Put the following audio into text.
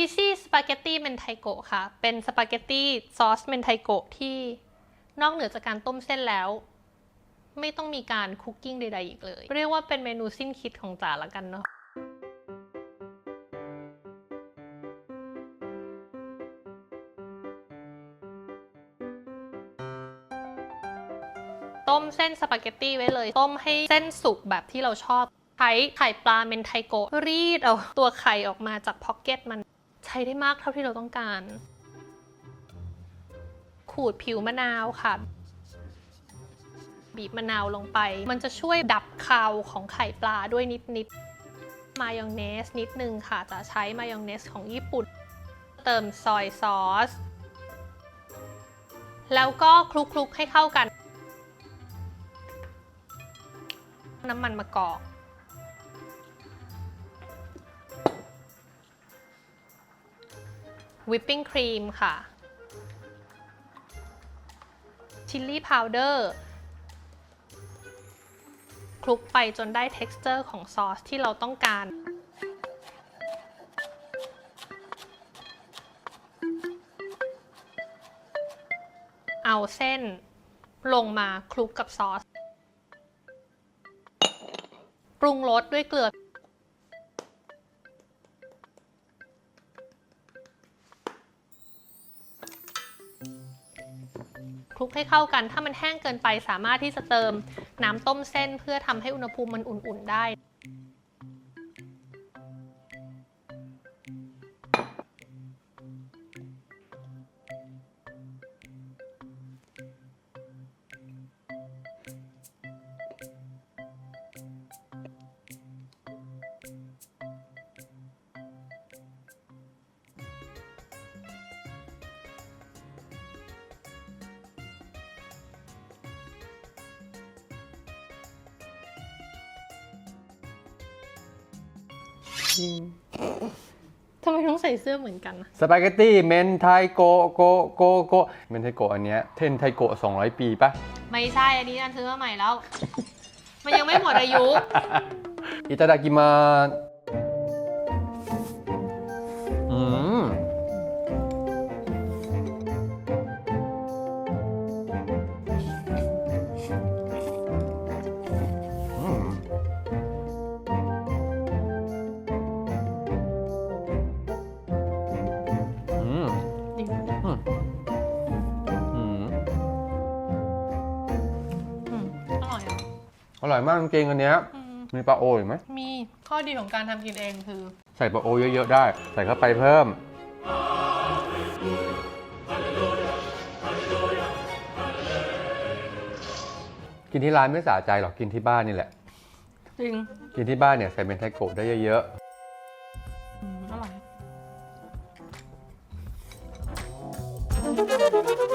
Easy Spaghetti Mentaiko ค่ะ เป็นสปาเกตตี้ซอสเมนไทโกะที่นอกเหนือจากการต้มเส้นแล้ว ไม่ต้องมีการคุกกิ้งใดๆอีกเลย เรียกว่าเป็นเมนูสิ้นคิดของจ๋าละกันเนาะต้มเส้นสปาเกตตี้ไว้เลย ต้มให้เส้นสุกแบบที่เราชอบใช้ไข่ปลาเมนไทโกะรีดเอาตัวไข่ออกมาจากพ็อกเก็ตมัน ช้ได้มากเท่าที่เราต้องการ ขูดผิวมะนาวค่ะ บีบมะนาวลงไป มันจะช่วยดับคาวของไข่ปลาด้วยนิดๆมายองเนสนิดนึงค่ะ จะใช้มายองเนสของญี่ปุ่น เติมซอยซอส แล้วก็คลุกๆให้เข้ากัน น้ำมันมะกอก วิปปิ้งครีมค่ะชิลลี่พาวเดอร์คลุกไปจนได้ t e x t อร์ของซอสที่เราต้องการ เอาเส้นลงมาคลุกกับซอส ปรุงรสด้วยเกลือ ลุกให้เข้ากัน ถ้ามันแห้งเกินไปสามารถที่จะเติมน้ำต้มเส้น เพื่อทำให้อุณหภูมิมันอุ่นๆได้ ทำไมต้องใส่เสื้อเหมือนกันนะสปาเกตตี้เมนไทโกโกโกโกเมนไทโกอันเนี้ยเทนไทโก200 ปีปะ ไม่ใช่ อันนี้อันซื้อมาใหม่แล้ว มันยังไม่หมดอายุ อิตาดากิมา อร่อยมากจริงๆอันเนี้ยอืมมีปลาโออีกไหมมีข้อดีของการทำกินเองคือ ใส่ปลาโอเยอะๆได้ ใส่เข้าไปเพิ่ม กินที่ร้านไม่สะใจหรอกกินที่บ้านนี่แหละ จริงกินที่บ้านเนี่ยใส่เป็นไทโกะได้เยอะอืมอร่อยๆ